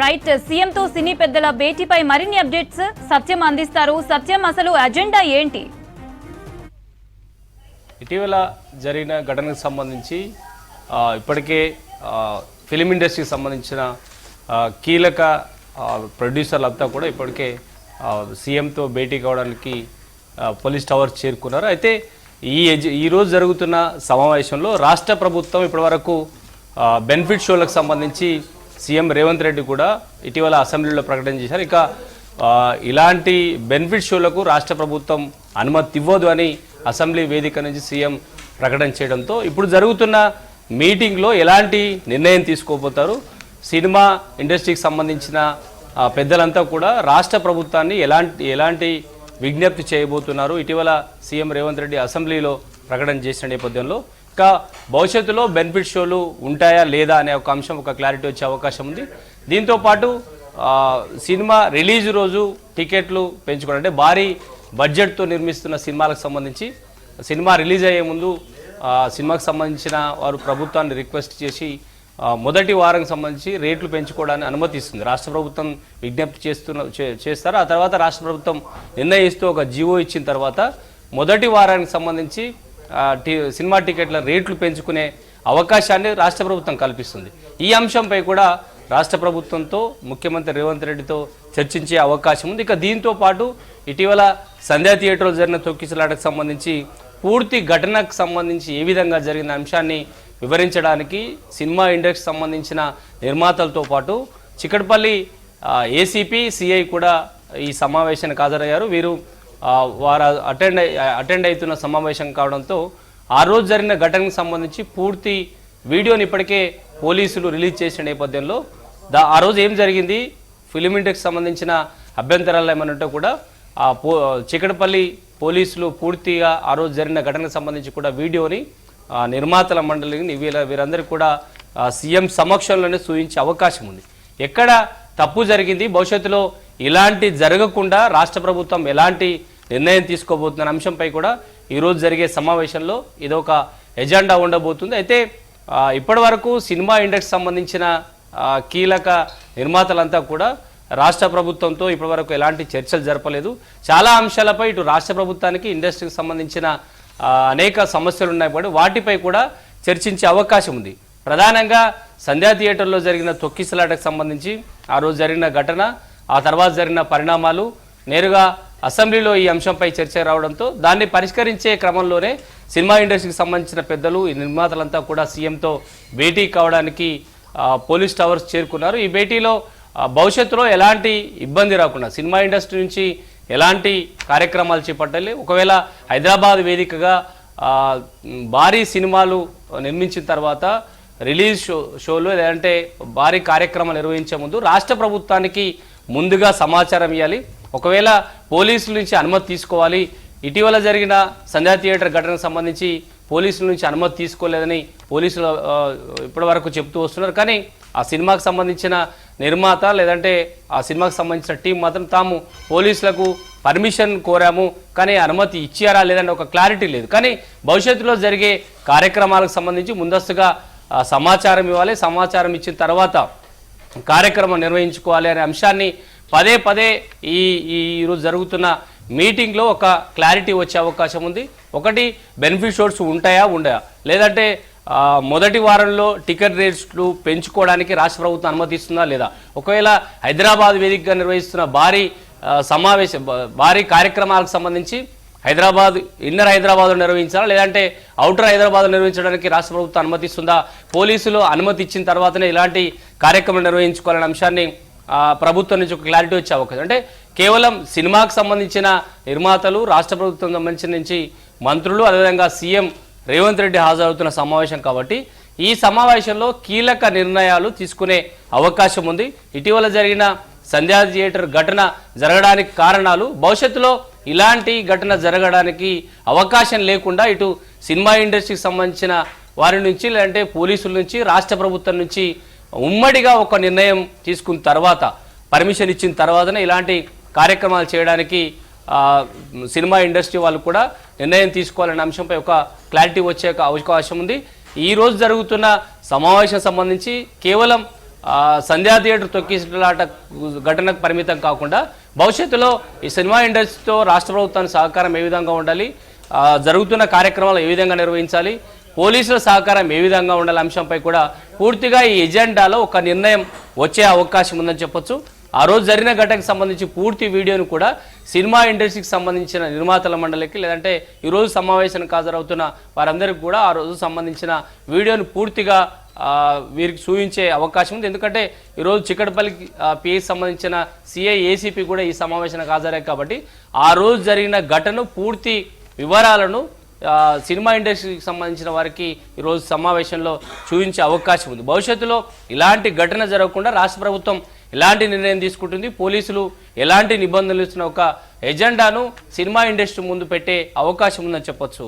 Right. సీఎంతో సినీ పెద్దల భేటీపై మరిన్ని updates సత్యం అందిస్తారు. సత్యం అసలు అజెండా ఏంటి? ఇటీవల జరిగిన ఘటనకు సంబంధించి ఇప్పటికే ఫిలిం ఇండస్ట్రీకి సంబంధించిన కీలక ఆ, ప్రొడ్యూసర్లంతా కూడా ఇప్పటికే సీఎంతో భేటీ కావడానికి పోలీస్ టవర్ చేరుకున్నారు. అయితే ఈ ఈరోజు జరుగుతున్న సమావేశంలో రాష్ట్ర ప్రభుత్వం ఇప్పటివరకు బెనిఫిట్ షోలకు సంబంధించి సీఎం రేవంత్ రెడ్డి కూడా ఇటీవల అసెంబ్లీలో ప్రకటన చేశారు. ఇక ఇలాంటి బెనిఫిట్ షోలకు రాష్ట్ర ప్రభుత్వం అనుమతి ఇవ్వదు అని అసెంబ్లీ వేదిక నుంచి సీఎం ప్రకటన చేయడంతో ఇప్పుడు జరుగుతున్న మీటింగ్లో ఎలాంటి నిర్ణయం తీసుకోబోతారు? సినిమా ఇండస్ట్రీకి సంబంధించిన పెద్దలంతా కూడా రాష్ట్ర ప్రభుత్వాన్ని ఎలాంటి ఎలాంటి విజ్ఞప్తి చేయబోతున్నారు? ఇటీవల సీఎం రేవంత్ రెడ్డి అసెంబ్లీలో ప్రకటన చేసిన నేపథ్యంలో ఇంకా భవిష్యత్తులో బెనిఫిట్ షోలు ఉంటాయా లేదా అనే ఒక అంశం ఒక క్లారిటీ వచ్చే అవకాశం ఉంది. దీంతో పాటు సినిమా రిలీజ్ రోజు టికెట్లు పెంచుకోవడం అంటే భారీ బడ్జెట్తో నిర్మిస్తున్న సినిమాలకు సంబంధించి సినిమా రిలీజ్ అయ్యే ముందు సినిమాకు సంబంధించిన వారు ప్రభుత్వాన్ని రిక్వెస్ట్ చేసి మొదటి వారం సంబంధించి రేట్లు పెంచుకోవడానికి అనుమతిస్తుంది. రాష్ట్ర ప్రభుత్వం విజ్ఞప్తి చేస్తున్న చే- చేస్తారు. ఆ తర్వాత రాష్ట్ర ప్రభుత్వం నిర్ణయిస్తూ ఒక జీవో ఇచ్చిన తర్వాత మొదటి వారానికి సంబంధించి సినిమా టికెట్ల రేట్లు పెంచుకునే అవకాశాన్ని రాష్ట్ర ప్రభుత్వం కల్పిస్తుంది. ఈ అంశంపై కూడా రాష్ట్ర ప్రభుత్వంతో ముఖ్యమంత్రి రేవంత్ రెడ్డితో చర్చించే అవకాశం ఉంది. ఇక దీంతో పాటు ఇటీవల సంధ్యా థియేటర్లో జరిగిన తొక్కిసలాటకు సంబంధించి పూర్తి ఘటనకు సంబంధించి ఏ విధంగా జరిగిన అంశాన్ని వివరించడానికి సినిమా ఇండస్ట్రీకి సంబంధించిన నిర్మాతలతో పాటు చికటపల్లి ఏసీపీ సిఐ కూడా ఈ సమావేశానికి హాజరయ్యారు. వీరు వారు అటెండ్ అటెండ్ అవుతున్న సమావేశం కావడంతో ఆ రోజు జరిగిన ఘటనకు సంబంధించి పూర్తి వీడియోని ఇప్పటికే పోలీసులు రిలీజ్ చేసిన నేపథ్యంలో దా ఆ రోజు ఏం జరిగింది? ఫిలిం ఇండెక్స్ సంబంధించిన అభ్యంతరాలు ఏమైనా కూడా ఆ పో చికటపల్లి పోలీసులు పూర్తిగా ఆ రోజు జరిగిన ఘటనకు సంబంధించి కూడా వీడియోని నిర్మాతల మండలిని వీళ్ళ వీరందరికీ కూడా సీఎం సమక్షంలోనే సూచించే అవకాశం ఉంది. ఎక్కడ తప్పు జరిగింది? భవిష్యత్తులో ఇలాంటి జరగకుండా రాష్ట్ర ప్రభుత్వం ఎలాంటి నిర్ణయం తీసుకోబోతున్న అంశంపై కూడా ఈరోజు జరిగే సమావేశంలో ఇదొక ఎజెండా ఉండబోతుంది. అయితే ఇప్పటివరకు సినిమా ఇండస్ట్రీకి సంబంధించిన కీలక నిర్మాతలంతా కూడా రాష్ట్ర ప్రభుత్వంతో ఇప్పటివరకు ఎలాంటి చర్చలు జరపలేదు. చాలా అంశాలపై ఇటు రాష్ట్ర ప్రభుత్వానికి ఇండస్ట్రీకి సంబంధించిన అనేక సమస్యలు ఉన్నాయి కాబట్టి వాటిపై కూడా చర్చించే అవకాశం ఉంది. ప్రధానంగా సంధ్యా థియేటర్లో జరిగిన తొక్కిసలాటకు సంబంధించి ఆ రోజు జరిగిన ఘటన ఆ తర్వాత జరిగిన పరిణామాలు నేరుగా అసెంబ్లీలో ఈ అంశంపై చర్చ రావడంతో దాన్ని పరిష్కరించే క్రమంలోనే సినిమా ఇండస్ట్రీకి సంబంధించిన పెద్దలు ఈ నిర్మాతలంతా కూడా సీఎంతో భేటీ కావడానికి పోలీస్ టవర్స్ చేరుకున్నారు. ఈ భేటీలో భవిష్యత్తులో ఎలాంటి ఇబ్బంది రాకుండా సినిమా ఇండస్ట్రీ నుంచి ఎలాంటి కార్యక్రమాలు చేపట్టాలి? ఒకవేళ హైదరాబాద్ వేదికగా భారీ సినిమాలు నిర్మించిన తర్వాత రిలీజ్ షో షోలు లేదంటే భారీ కార్యక్రమాలు నిర్వహించే ముందు రాష్ట్ర ప్రభుత్వానికి ముందుగా సమాచారం ఇవ్వాలి ఒకవేళ పోలీసుల నుంచి అనుమతి తీసుకోవాలి. ఇటీవల జరిగిన సంధ్యా థియేటర్ ఘటనకు సంబంధించి పోలీసుల నుంచి అనుమతి తీసుకోలేదని పోలీసులు ఇప్పటివరకు ఇప్పటి వరకు చెప్తూ వస్తున్నారు. కానీ ఆ సినిమాకు సంబంధించిన నిర్మాత లేదంటే ఆ సినిమాకు సంబంధించిన టీం మాత్రం తాము పోలీసులకు పర్మిషన్ కోరాము. కానీ అనుమతి ఇచ్చారా లేదంటే ఒక క్లారిటీ లేదు. కానీ భవిష్యత్తులో జరిగే కార్యక్రమాలకు సంబంధించి ముందస్తుగా ఆ, సమాచారం ఇవ్వాలి. సమాచారం ఇచ్చిన తర్వాత కార్యక్రమం నిర్వహించుకోవాలి అనే అంశాన్ని పదే పదే ఈ ఈ ఈరోజు జరుగుతున్న మీటింగ్లో ఒక క్లారిటీ వచ్చే అవకాశం ఉంది. ఒకటి బెనిఫిట్ ఉంటాయా ఉండయా? లేదంటే మొదటి వారంలో టికెట్ రేట్లు పెంచుకోవడానికి రాష్ట్ర ప్రభుత్వం అనుమతిస్తుందా లేదా? ఒకవేళ హైదరాబాద్ వేదికగా నిర్వహిస్తున్న భారీ సమావేశ భారీ కార్యక్రమాలకు సంబంధించి హైదరాబాద్ ఇన్నర్ హైదరాబాద్లో నిర్వహించాలా? లేదంటే అవుటర్ హైదరాబాద్లో నిర్వహించడానికి రాష్ట్ర ప్రభుత్వం అనుమతిస్తుందా? పోలీసులు అనుమతి ఇచ్చిన తర్వాతనే ఇలాంటి కార్యక్రమం నిర్వహించుకోవాలనే అంశాన్ని ప్రభుత్వం నుంచి ఒక క్లారిటీ వచ్చే అవకాశం. అంటే కేవలం సినిమాకు సంబంధించిన నిర్మాతలు రాష్ట్ర ప్రభుత్వం సంబంధించిన నుంచి మంత్రులు అదేవిధంగా సీఎం రేవంత్ రెడ్డి హాజరవుతున్న సమావేశం కాబట్టి ఈ సమావేశంలో కీలక నిర్ణయాలు తీసుకునే అవకాశం ఉంది. ఇటీవల జరిగిన సంధ్యా థియేటర్ ఘటన జరగడానికి కారణాలు భవిష్యత్తులో ఇలాంటి ఘటన జరగడానికి అవకాశం లేకుండా ఇటు సినిమా ఇండస్ట్రీకి సంబంధించిన వారి నుంచి లేదంటే పోలీసుల నుంచి రాష్ట్ర ప్రభుత్వం నుంచి ఉమ్మడిగా ఒక నిర్ణయం తీసుకున్న తర్వాత పర్మిషన్ ఇచ్చిన తర్వాతనే ఇలాంటి కార్యక్రమాలు చేయడానికి సినిమా ఇండస్ట్రీ వాళ్ళు కూడా నిర్ణయం తీసుకోవాలనే అంశంపై ఒక క్లారిటీ వచ్చే ఒక అవకాశం ఉంది. ఈ రోజు జరుగుతున్న సమావేశం సంబంధించి కేవలం సంధ్యా థియేటర్ తొక్కిసలాట ఘటనకు పరిమితం కాకుండా భవిష్యత్తులో ఈ సినిమా ఇండస్ట్రీతో రాష్ట్ర ప్రభుత్వానికి సహకారం ఏ విధంగా ఉండాలి జరుగుతున్న కార్యక్రమాలు ఏ విధంగా నిర్వహించాలి పోలీసుల సహకారం ఏ విధంగా ఉండాలి అంశంపై కూడా పూర్తిగా ఈ ఎజెండాలో ఒక నిర్ణయం వచ్చే అవకాశం ఉందని చెప్పొచ్చు. ఆ రోజు జరిగిన ఘటనకు సంబంధించి పూర్తి వీడియోను కూడా సినిమా ఇండస్ట్రీకి సంబంధించిన నిర్మాతల మండలికి లేదంటే ఈరోజు సమావేశానికి హాజరవుతున్న వారందరికీ కూడా ఆ రోజు సంబంధించిన వీడియోను పూర్తిగా వీరికి చూపించే అవకాశం ఉంది. ఎందుకంటే ఈరోజు చిక్కడపల్లి పిఎస్ సంబంధించిన సిఐ ఏసీపీ కూడా ఈ సమావేశానికి హాజరయ్యారు కాబట్టి ఆ రోజు జరిగిన ఘటన పూర్తి వివరాలను సినిమా ఇండస్ట్రీకి సంబంధించిన వారికి ఈరోజు సమావేశంలో చూపించే అవకాశం ఉంది. భవిష్యత్తులో ఇలాంటి ఘటన జరగకుండా రాష్ట్ర ప్రభుత్వం ఎలాంటి నిర్ణయం తీసుకుంటుంది. పోలీసులు ఎలాంటి నిబంధనలు ఇస్తున్న ఒక ఎజెండాను సినిమా ఇండస్ట్రీ ముందు పెట్టే అవకాశం ఉందని చెప్పొచ్చు.